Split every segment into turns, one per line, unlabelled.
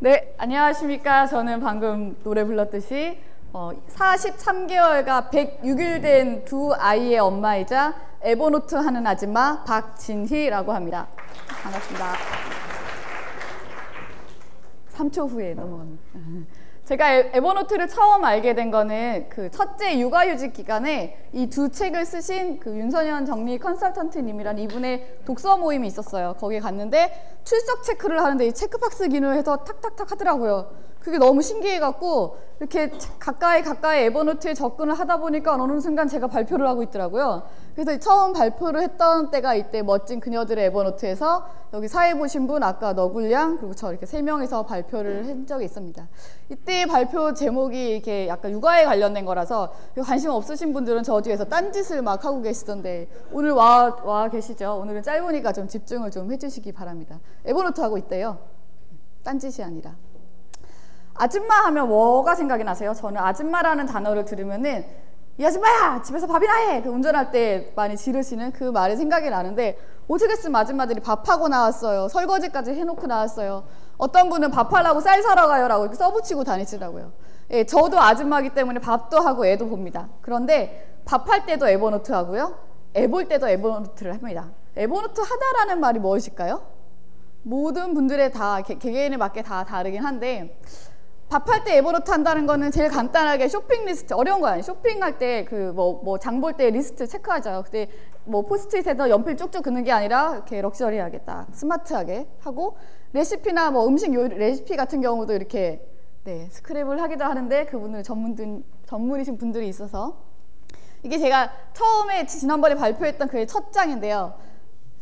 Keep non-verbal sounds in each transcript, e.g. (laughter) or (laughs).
네, 안녕하십니까. 저는 방금 노래 불렀듯이 어, 43개월과 106일 된 두 아이의 엄마이자 에버노트 하는 아줌마 박진희라고 합니다. 반갑습니다. 3초 후에 넘어갑니다. 제가 에- 에버노트를 처음 알게 된 거는 그 첫째 육아휴직 기간에 이 두 책을 쓰신 그 윤선현 정리 컨설턴트님이란 이분의 독서 모임이 있었어요. 거기에 갔는데 출석 체크를 하는데 이 체크박스 기능을 해서 탁탁탁 하더라고요. 그게 너무 신기해갖고 이렇게 가까이 가까이 에버노트에 접근을 하다 보니까 어느 순간 제가 발표를 하고 있더라고요. 그래서 처음 발표를 했던 때가 이때 멋진 그녀들의 에버노트에서 여기 사회 보신 분 아까 너굴양 그리고 저 이렇게 세 명이서 발표를 한 적이 있습니다. 이때 발표 제목이 이렇게 약간 육아에 관련된 거라서 관심 없으신 분들은 저 뒤에서 딴 짓을 막 하고 계시던데 오늘 와, 와 계시죠? 오늘은 짧으니까 좀 집중을 좀 해주시기 바랍니다. 에버노트 하고 있대요. 딴 짓이 아니라. 아줌마 하면 뭐가 생각이 나세요? 저는 아줌마라는 단어를 들으면은 이 아줌마야 집에서 밥이나 해. 그 운전할 때 많이 지르시는 그 말이 생각이 나는데 오죽 했으면 아줌마들이 밥하고 나왔어요. 설거지까지 해놓고 나왔어요. 어떤 분은 밥하려고 쌀 사러 가요라고 이렇게 써붙이고 다니시더라고요. 예, 저도 아줌마기 때문에 밥도 하고 애도 봅니다. 그런데 밥할 때도 에버노트 하고요. 애 볼 때도 에버노트를 합니다. 에버노트 하다라는 말이 무엇일까요? 모든 분들의 다 개, 개개인에 맞게 다 다르긴 한데 밥할 때 에버노트 한다는 거는 제일 간단하게 쇼핑 리스트 어려운 거 아니에요. 쇼핑할 때 그 뭐 뭐 장 볼 때 리스트 체크하죠. 그때 뭐 포스트잇에서 연필 쭉쭉 긋는 게 아니라 이렇게 럭셔리하게 딱 스마트하게 하고 레시피나 뭐 음식 요리 레시피 같은 경우도 이렇게 네 스크랩을 하기도 하는데 그분들 전문 전문이신 분들이 있어서 이게 제가 처음에 지난번에 발표했던 그의 첫 장인데요.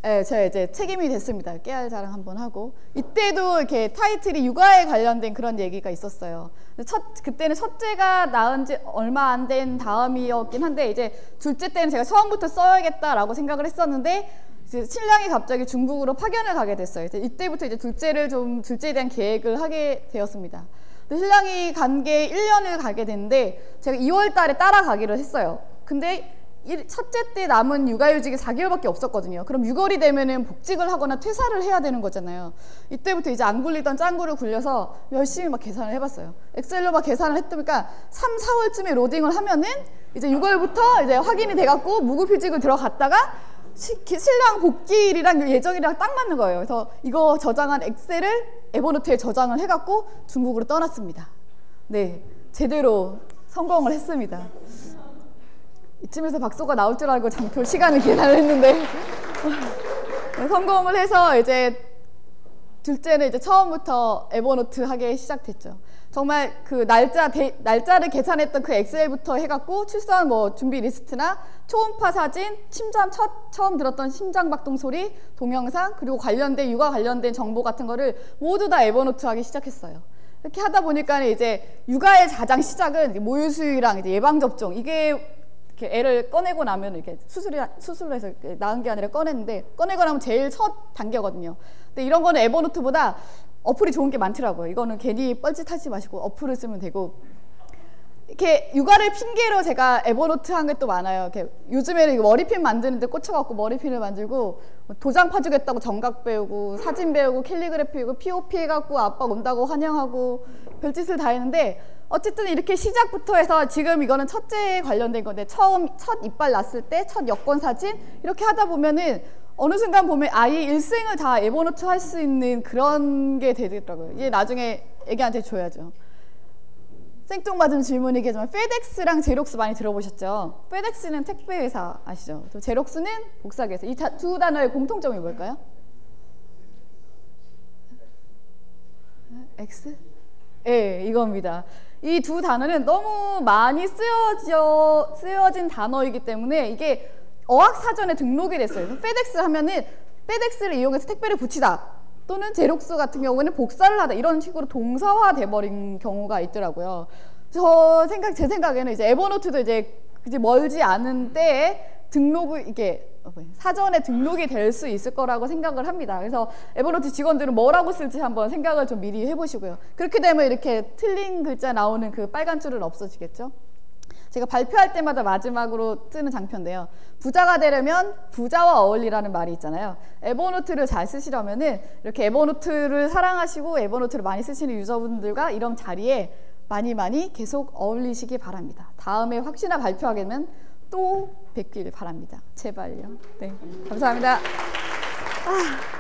예, 제가 이제 책임이 됐습니다. 깨알 자랑 한번 하고 이때도 이렇게 타이틀이 육아에 관련된 그런 얘기가 있었어요. 첫 그때는 첫째가 낳은 지 얼마 안 된 다음이었긴 한데 이제 둘째 때는 제가 처음부터 써야겠다라고 생각을 했었는데 신랑이 갑자기 중국으로 파견을 가게 됐어요. 이때부터 이제 둘째를 좀 둘째에 대한 계획을 하게 되었습니다. 신랑이 간 게 1년을 가게 됐는데 제가 2월 달에 따라가기로 했어요. 근데 일- 첫째 때 남은 육아휴직이 4개월밖에 없었거든요. 그럼 6월이 되면은 복직을 하거나 퇴사를 해야 되는 거잖아요. 이때부터 이제 안 굴리던 짱구를 굴려서 열심히 막 계산을 해봤어요. 엑셀로 막 계산을 했더니까 3, 4월쯤에 로딩을 하면은 이제 6월부터 이제 확인이 돼갖고 무급휴직을 들어갔다가 시- 기- 신랑 복귀일이랑 예정이랑 딱 맞는 거예요. 그래서 이거 저장한 엑셀을 에버노트에 저장을 해갖고 중국으로 떠났습니다. 네, 제대로 성공을 했습니다. 이쯤에서 박소가 나올 줄 알고 장표 시간을 했는데 (laughs) 성공을 해서 이제 둘째는 이제 처음부터 에버노트 하게 시작됐죠. 정말 그 날짜 데, 날짜를 계산했던 그 엑셀부터 해갖고 출산 뭐 준비 리스트나 초음파 사진, 심장 첫 처음 들었던 심장 박동 소리, 동영상 그리고 관련된 육아 관련된 정보 같은 거를 모두 다 에버노트 하기 시작했어요. 이렇게 하다 보니까 이제 육아의 가장 시작은 모유 수유랑 예방 접종 이게 이렇게 애를 꺼내고 나면 이렇게 수술이 수술해서 이렇게 나은 게 아니라 꺼냈는데 꺼내고 나면 제일 첫 단계거든요. 근데 이런 거는 에버노트보다 어플이 좋은 게 많더라고요. 이거는 괜히 뻘짓하지 마시고 어플을 쓰면 되고 이렇게 육아를 핑계로 제가 에버노트 한 게 또 많아요. 이렇게 요즘에는 머리핀 만드는데 꽂혀갖고 머리핀을 만들고 뭐 도장 파주겠다고 정각 배우고 사진 배우고 캘리그래피 배우고 POP 해갖고 아빠 온다고 환영하고 별짓을 다 했는데 어쨌든 이렇게 시작부터 해서 지금 이거는 첫째에 관련된 건데 처음 첫 이빨 났을 때 첫 여권 사진 이렇게 하다 보면은 어느 순간 보면 아이 일생을 다 에버노트 할 수 있는 그런 게 되더라고요. 이게 나중에 애기한테 줘야죠. 생뚱맞은 질문이겠지만 페덱스랑 제록스 많이 들어보셨죠? 페덱스는 택배 회사 아시죠? 또 제록스는 복사기 회사. 이 두 단어의 공통점이 뭘까요? X? 예, 이겁니다. 이 두 단어는 너무 많이 쓰여져, 쓰여진 단어이기 때문에 이게 어학사전에 등록이 됐어요. 페덱스 하면은 페덱스를 이용해서 택배를 붙이다. 또는 제록스 같은 경우에는 복사를 하다. 이런 식으로 동사화 돼버린 경우가 있더라고요. 저 생각, 제 생각에는 이제 에버노트도 이제 이제 멀지 않은 때에 등록을 이게 사전에 등록이 될 수 있을 거라고 생각을 합니다. 그래서 에버노트 직원들은 뭐라고 쓸지 한번 생각을 좀 미리 해보시고요. 그렇게 되면 이렇게 틀린 글자 나오는 그 빨간 줄은 없어지겠죠. 제가 발표할 때마다 마지막으로 뜨는 장표인데요. 부자가 되려면 부자와 어울리라는 말이 있잖아요. 에버노트를 잘 쓰시려면 은 이렇게 에버노트를 사랑하시고 에버노트를 많이 쓰시는 유저분들과 이런 자리에 많이 많이 계속 어울리시기 바랍니다. 다음에 확실나 발표하게 되면 또 뵙길 바랍니다. 제발요. 네, 감사합니다. 아.